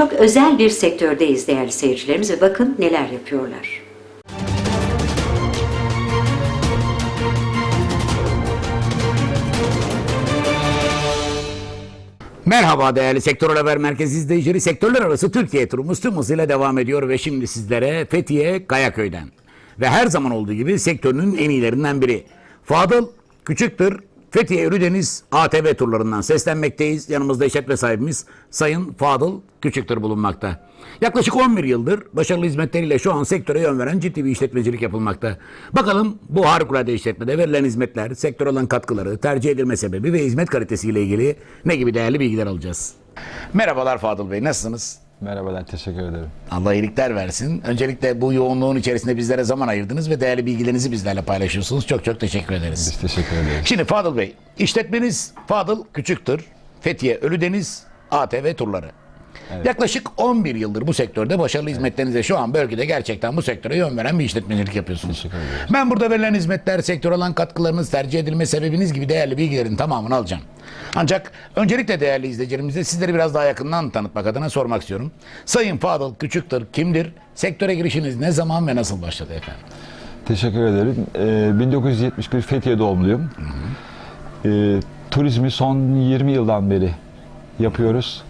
Çok özel bir sektördeyiz değerli seyircilerimiz ve bakın neler yapıyorlar. Merhaba değerli Sektör Haber Merkezi izleyicileri. Sektörler arası Türkiye turumuz tüm hızıyla devam ediyor ve şimdi sizlere Fethiye Kayaköy'den ve her zaman olduğu gibi sektörünün en iyilerinden biri. Fadıl Küçüktür Fethiye Ölüdeniz ATV turlarından seslenmekteyiz. Yanımızda işletme sahibimiz Sayın Fadıl Küçüktür bulunmakta. Yaklaşık 11 yıldır başarılı hizmetleriyle şu an sektöre yön veren ciddi bir işletmecilik yapılmakta. Bakalım bu harikulade işletmede verilen hizmetler, sektör olan katkıları, tercih edilme sebebi ve hizmet kalitesiyle ilgili ne gibi değerli bilgiler alacağız. Merhabalar Fadıl Bey, nasılsınız? Merhabalar, teşekkür ederim. Allah iyilikler versin. Öncelikle bu yoğunluğun içerisinde bizlere zaman ayırdınız ve değerli bilgilerinizi bizlerle paylaşıyorsunuz. Çok çok teşekkür ederiz. Biz teşekkür ederiz. Şimdi Fadıl Bey, işletmeniz Fadıl Küçüktür. Fethiye Ölüdeniz ATV turları. Yaklaşık 11 yıldır bu sektörde başarılı hizmetlerinize şu an bölgede gerçekten bu sektöre yön veren bir işletmecilik yapıyorsunuz. Ben burada verilen hizmetler, sektör olan katkılarınız, tercih edilme sebebiniz gibi değerli bilgilerin tamamını alacağım. Ancak öncelikle değerli izleyicilerimize sizleri biraz daha yakından tanıtmak adına sormak istiyorum. Sayın Fadıl Küçüktür kimdir? Sektöre girişiniz ne zaman ve nasıl başladı efendim? Teşekkür ederim. Ee, 1971 Fethiye doğumluyum. Ee, turizmi son 20 yıldan beri yapıyoruz.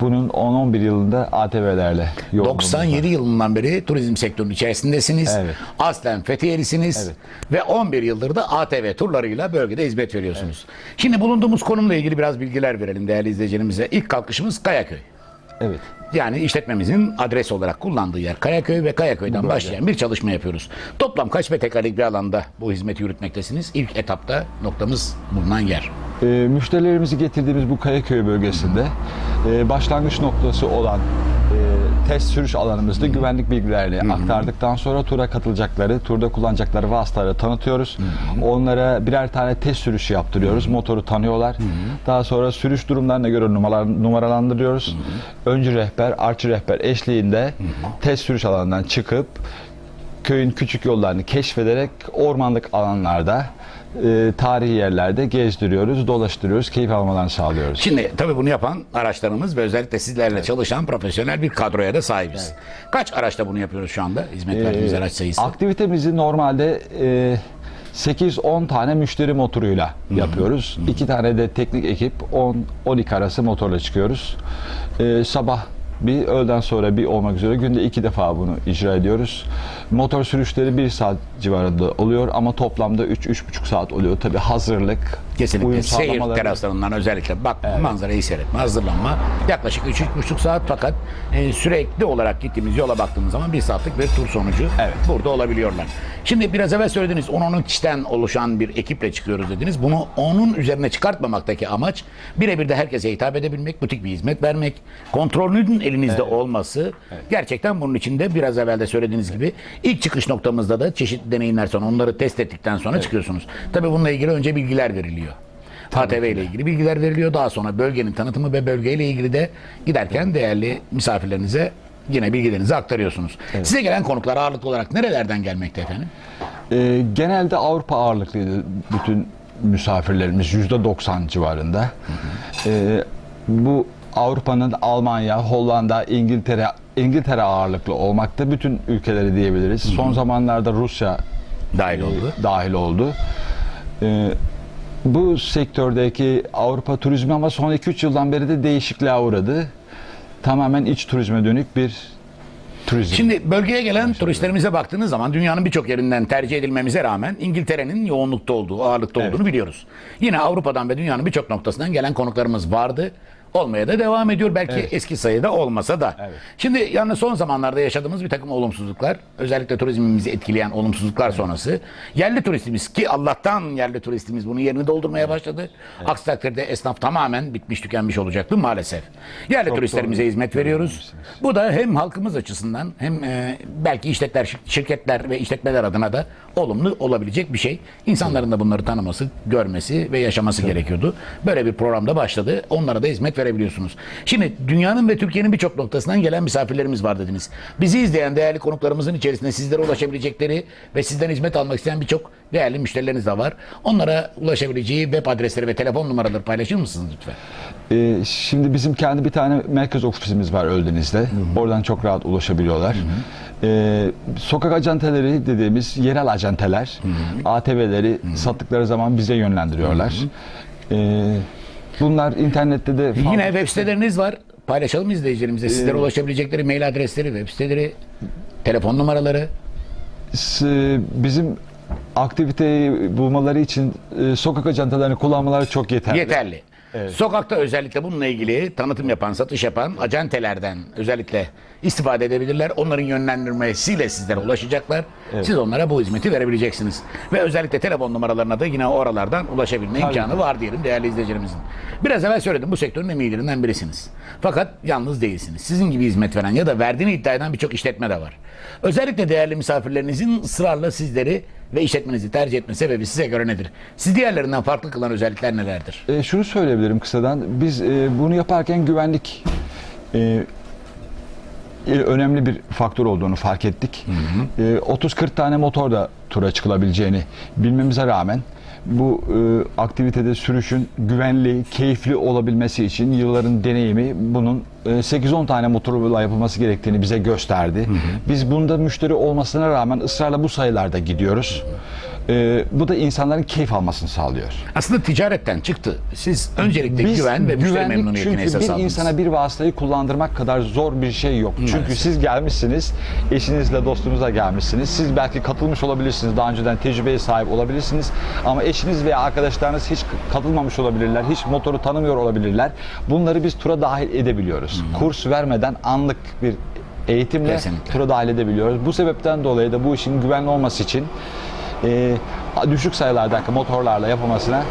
Bunun 10-11 yılında ATV'lerle yoğunluğumuz var. 97 yılından beri turizm sektörünün içerisindesiniz. Evet. Aslen Fethiyelisiniz. Evet. Ve 11 yıldır da ATV turlarıyla bölgede hizmet veriyorsunuz. Şimdi bulunduğumuz konumla ilgili biraz bilgiler verelim değerli izleyicilerimize. İlk kalkışımız Kayaköy. Evet. Yani işletmemizin adres olarak kullandığı yer Kayaköy ve Kayaköy'den başlayan bir çalışma yapıyoruz. Toplam kaç metrekarelik bir alanda bu hizmeti yürütmektesiniz? İlk etapta noktamız bulunan yer. Ee, müşterilerimizi getirdiğimiz bu Kayaköy bölgesinde e, başlangıç noktası olan e, test sürüş alanımızda güvenlik bilgilerini aktardıktan sonra tura katılacakları, turda kullanacakları vasıtaları tanıtıyoruz. Onlara birer tane test sürüşü yaptırıyoruz. Motoru tanıyorlar. Daha sonra sürüş durumlarına göre numaralar, numaralandırıyoruz. Öncü rehber, artçı rehber eşliğinde test sürüş alanından çıkıp köyün küçük yollarını keşfederek ormanlık alanlarda e, tarihi yerlerde gezdiriyoruz, dolaştırıyoruz, keyif almalarını sağlıyoruz. Şimdi tabii bunu yapan araçlarımız ve özellikle sizlerle çalışan profesyonel bir kadroya da sahibiz. Kaç araçta bunu yapıyoruz şu anda? Hizmet verdiğimiz Ee, araç sayısı. Aktivitemizi normalde e, 8-10 tane müşteri motoruyla yapıyoruz. 2 tane de teknik ekip 10-12 arası motorla çıkıyoruz. E, sabah bir öğleden sonra bir olmak üzere günde iki defa bunu icra ediyoruz. Motor sürüşleri bir saat civarında oluyor ama toplamda 3-3,5 saat oluyor. Tabi hazırlık, Kesinlikle. uyum Seyir sağlamaları- teraslarından özellikle bak manzarayı seyretme, hazırlanma yaklaşık 3-3,5 saat fakat e, sürekli olarak gittiğimiz yola baktığımız zaman bir saatlik bir tur sonucu Evet. burada olabiliyorlar. Şimdi biraz evvel söylediniz 10-10 kişiden oluşan bir ekiple çıkıyoruz dediniz. Bunu onun üzerine çıkartmamaktaki amaç birebir de herkese hitap edebilmek, butik bir hizmet vermek, kontrolünün elinizde olması gerçekten bunun içinde biraz evvel de söylediğiniz gibi ilk çıkış noktamızda da çeşitli deneyimler sonra onları test ettikten sonra çıkıyorsunuz. Tabii bununla ilgili önce bilgiler veriliyor. ATV ile ilgili bilgiler veriliyor. Daha sonra bölgenin tanıtımı ve bölgeyle ilgili de giderken değerli misafirlerinize yine bilgilerinizi aktarıyorsunuz. Size gelen konuklar ağırlıklı olarak nerelerden gelmekte efendim? Ee, genelde Avrupa ağırlıklıydı bütün misafirlerimiz yüzde 90 civarında. Ee, bu Avrupa'nın Almanya, Hollanda, İngiltere İngiltere ağırlıklı olmakta bütün ülkeleri diyebiliriz. Son zamanlarda Rusya Dahil oldu. e, dahil oldu. Ee, bu sektördeki Avrupa turizmi ama son 2-3 yıldan beri de değişikliğe uğradı. Tamamen iç turizme dönük bir turizm. Şimdi bölgeye gelen turistlerimize baktığınız zaman dünyanın birçok yerinden tercih edilmemize rağmen İngiltere'nin yoğunlukta olduğu, ağırlıkta olduğunu biliyoruz. Yine Avrupa'dan ve dünyanın birçok noktasından gelen konuklarımız vardı. Olmaya da devam ediyor. Belki eski sayıda olmasa da. Evet. Şimdi yani son zamanlarda yaşadığımız bir takım olumsuzluklar, özellikle turizmimizi etkileyen olumsuzluklar sonrası yerli turistimiz ki Allah'tan yerli turistimiz bunun yerini doldurmaya başladı. Aksi takdirde esnaf tamamen bitmiş tükenmiş olacaktı maalesef. Yerli Çok turistlerimize doğru. hizmet veriyoruz. Bu da hem halkımız açısından hem e, belki işletler, şirketler ve işletmeler adına da olumlu olabilecek bir şey. İnsanların da bunları tanıması, görmesi ve yaşaması gerekiyordu. Böyle bir programda başladı. Onlara da hizmet verebiliyorsunuz. Şimdi dünyanın ve Türkiye'nin birçok noktasından gelen misafirlerimiz var dediniz. Bizi izleyen değerli konuklarımızın içerisinde sizlere ulaşabilecekleri ve sizden hizmet almak isteyen birçok değerli müşterileriniz de var. Onlara ulaşabileceği web adresleri ve telefon numaraları paylaşır mısınız lütfen? Ee, şimdi bizim kendi bir tane merkez ofisimiz var Öldeniz'de. Oradan çok rahat ulaşabiliyorlar. Ee, sokak acenteleri dediğimiz yerel acenteler, ATV'leri sattıkları zaman bize yönlendiriyorlar. Ee, bunlar internette de falan- Yine web siteleriniz var. Paylaşalım izleyicilerimize. Sizlere ulaşabilecekleri mail adresleri, web siteleri, telefon numaraları. S- bizim aktiviteyi bulmaları için e, sokak ajantalarını kullanmaları çok yeterli. Yeterli. Sokakta özellikle bununla ilgili tanıtım yapan, satış yapan acentelerden özellikle istifade edebilirler. Onların yönlendirmesiyle sizlere ulaşacaklar. Siz onlara bu hizmeti verebileceksiniz. Ve özellikle telefon numaralarına da yine oralardan ulaşabilme imkanı var diyelim değerli izleyicilerimizin. Biraz evvel söyledim bu sektörün en iyilerinden birisiniz. Fakat yalnız değilsiniz. Sizin gibi hizmet veren ya da verdiğini iddia eden birçok işletme de var. Özellikle değerli misafirlerinizin ısrarla sizleri ve işletmenizi tercih etme sebebi size göre nedir? Siz diğerlerinden farklı kılan özellikler nelerdir? E, şunu söyleyebilirim kısadan. Biz e, bunu yaparken güvenlik e, e, önemli bir faktör olduğunu fark ettik. E, 30-40 tane motor da tura çıkılabileceğini bilmemize rağmen bu e, aktivitede sürüşün güvenli, keyifli olabilmesi için yılların deneyimi bunun e, 8-10 tane motorla yapılması gerektiğini bize gösterdi. Biz bunda müşteri olmasına rağmen ısrarla bu sayılarda gidiyoruz. E, bu da insanların keyif almasını sağlıyor. Aslında ticaretten çıktı. Siz öncelikle Biz güven ve müşteri güvenlik memnuniyetine çünkü esas bir aldınız. insana bir vasıtayı kullandırmak kadar zor bir şey yok. Çünkü siz gelmişsiniz, eşinizle dostunuzla gelmişsiniz. Siz belki katılmış olabilirsiniz, daha önceden tecrübeye sahip olabilirsiniz. Ama eşiniz veya arkadaşlarınız hiç katılmamış olabilirler, hiç motoru tanımıyor olabilirler. Bunları biz tura dahil edebiliyoruz. Kurs vermeden anlık bir eğitimle Kesinlikle. tura dahil edebiliyoruz. Bu sebepten dolayı da bu işin güvenli olması için e, düşük sayılardaki motorlarla yapılmasına.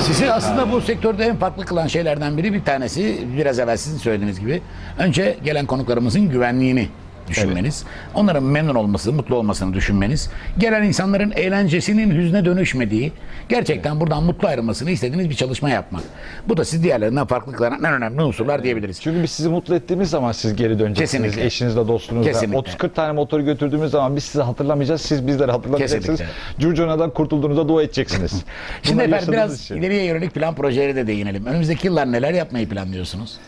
Sizi aslında bu sektörde en farklı kılan şeylerden biri bir tanesi biraz evvel sizin söylediğiniz gibi önce gelen konuklarımızın güvenliğini düşünmeniz, onların memnun olması, mutlu olmasını düşünmeniz, gelen insanların eğlencesinin hüzne dönüşmediği, gerçekten buradan mutlu ayrılmasını istediğiniz bir çalışma yapmak. Bu da siz diğerlerinden farklı kılan en önemli unsurlar diyebiliriz. Çünkü biz sizi mutlu ettiğimiz zaman siz geri döneceksiniz. Kesinlikle. Eşinizle, dostunuzla. Kesinlikle. 30-40 tane motoru götürdüğümüz zaman biz sizi hatırlamayacağız. Siz bizleri hatırlamayacaksınız. Curcuna'dan kurtulduğunuzda dua edeceksiniz. Şimdi efendim biraz için. ileriye yönelik plan projeleri de değinelim. Önümüzdeki yıllar neler yapmayı planlıyorsunuz?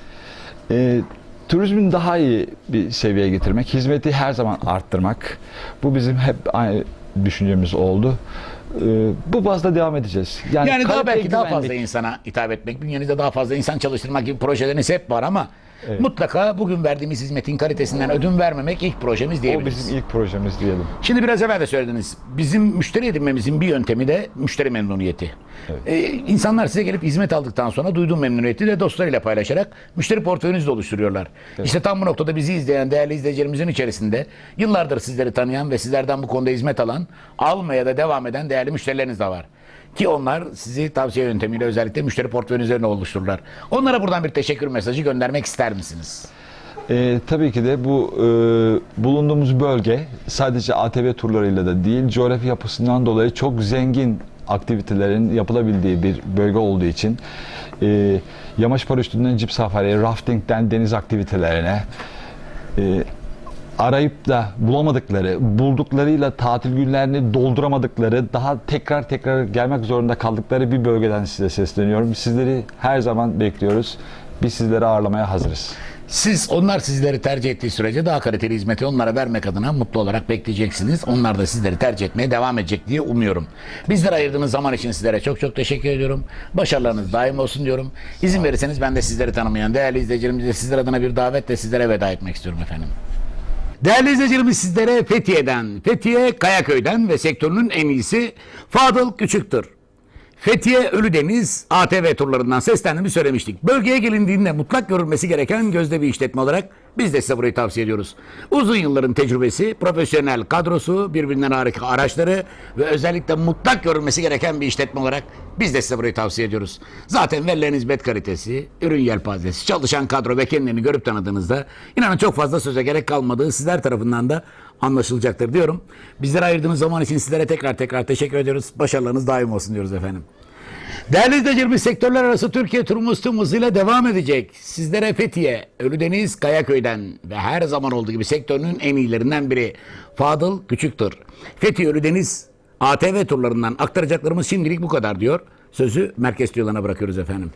Ee, turizmin daha iyi bir seviyeye getirmek, hizmeti her zaman arttırmak. Bu bizim hep aynı düşüncemiz oldu. Ee, bu bazda devam edeceğiz. Yani daha kalite, belki daha güvenlik. fazla insana hitap etmek, bünyenizde daha fazla insan çalıştırmak gibi projeleriniz hep var ama mutlaka bugün verdiğimiz hizmetin kalitesinden ödün vermemek ilk projemiz O diyebiliriz. bizim ilk projemiz diyelim. Şimdi biraz evvel de söylediniz. Bizim müşteri edinmemizin bir yöntemi de müşteri memnuniyeti. Ee, insanlar size gelip hizmet aldıktan sonra duyduğu memnuniyeti de dostlarıyla paylaşarak müşteri portföyünüzü de oluşturuyorlar. İşte tam bu noktada bizi izleyen değerli izleyicilerimizin içerisinde yıllardır sizleri tanıyan ve sizlerden bu konuda hizmet alan, almaya da devam eden değerli müşterileriniz de var. Ki onlar sizi tavsiye yöntemiyle özellikle müşteri portföyünüzü oluştururlar. Onlara buradan bir teşekkür mesajı göndermek ister misiniz? Ee, tabii ki de bu e, bulunduğumuz bölge sadece ATV turlarıyla da değil, coğrafi yapısından dolayı çok zengin aktivitelerin yapılabildiği bir bölge olduğu için e, yamaç paraşütünden cip safari, raftingden deniz aktivitelerine e, arayıp da bulamadıkları, bulduklarıyla tatil günlerini dolduramadıkları, daha tekrar tekrar gelmek zorunda kaldıkları bir bölgeden size sesleniyorum. Sizleri her zaman bekliyoruz. Biz sizleri ağırlamaya hazırız. Siz onlar sizleri tercih ettiği sürece daha kaliteli hizmeti onlara vermek adına mutlu olarak bekleyeceksiniz. Onlar da sizleri tercih etmeye devam edecek diye umuyorum. Bizlere ayırdığınız zaman için sizlere çok çok teşekkür ediyorum. Başarılarınız daim olsun diyorum. İzin verirseniz ben de sizleri tanımayan değerli izleyicilerimize sizler adına bir davetle sizlere veda etmek istiyorum efendim. Değerli izleyicilerimiz sizlere Fethiye'den, Fethiye Kayaköy'den ve sektörünün en iyisi Fadıl Küçüktür. Fethiye Ölüdeniz ATV turlarından seslendiğimi söylemiştik. Bölgeye gelindiğinde mutlak görülmesi gereken gözde bir işletme olarak biz de size burayı tavsiye ediyoruz. Uzun yılların tecrübesi, profesyonel kadrosu, birbirinden harika araçları ve özellikle mutlak görülmesi gereken bir işletme olarak biz de size burayı tavsiye ediyoruz. Zaten verilen hizmet kalitesi, ürün yelpazesi, çalışan kadro ve kendini görüp tanıdığınızda inanın çok fazla söze gerek kalmadığı sizler tarafından da anlaşılacaktır diyorum. Bizlere ayırdığınız zaman için sizlere tekrar tekrar teşekkür ediyoruz. Başarılarınız daim olsun diyoruz efendim. Değerli izleyicilerimiz sektörler arası Türkiye turumuz tüm hızıyla devam edecek. Sizlere Fethiye, Ölüdeniz, Kayaköy'den ve her zaman olduğu gibi sektörünün en iyilerinden biri Fadıl Küçüktür. Fethiye, Ölüdeniz, ATV turlarından aktaracaklarımız şimdilik bu kadar diyor. Sözü merkez stüdyolarına bırakıyoruz efendim.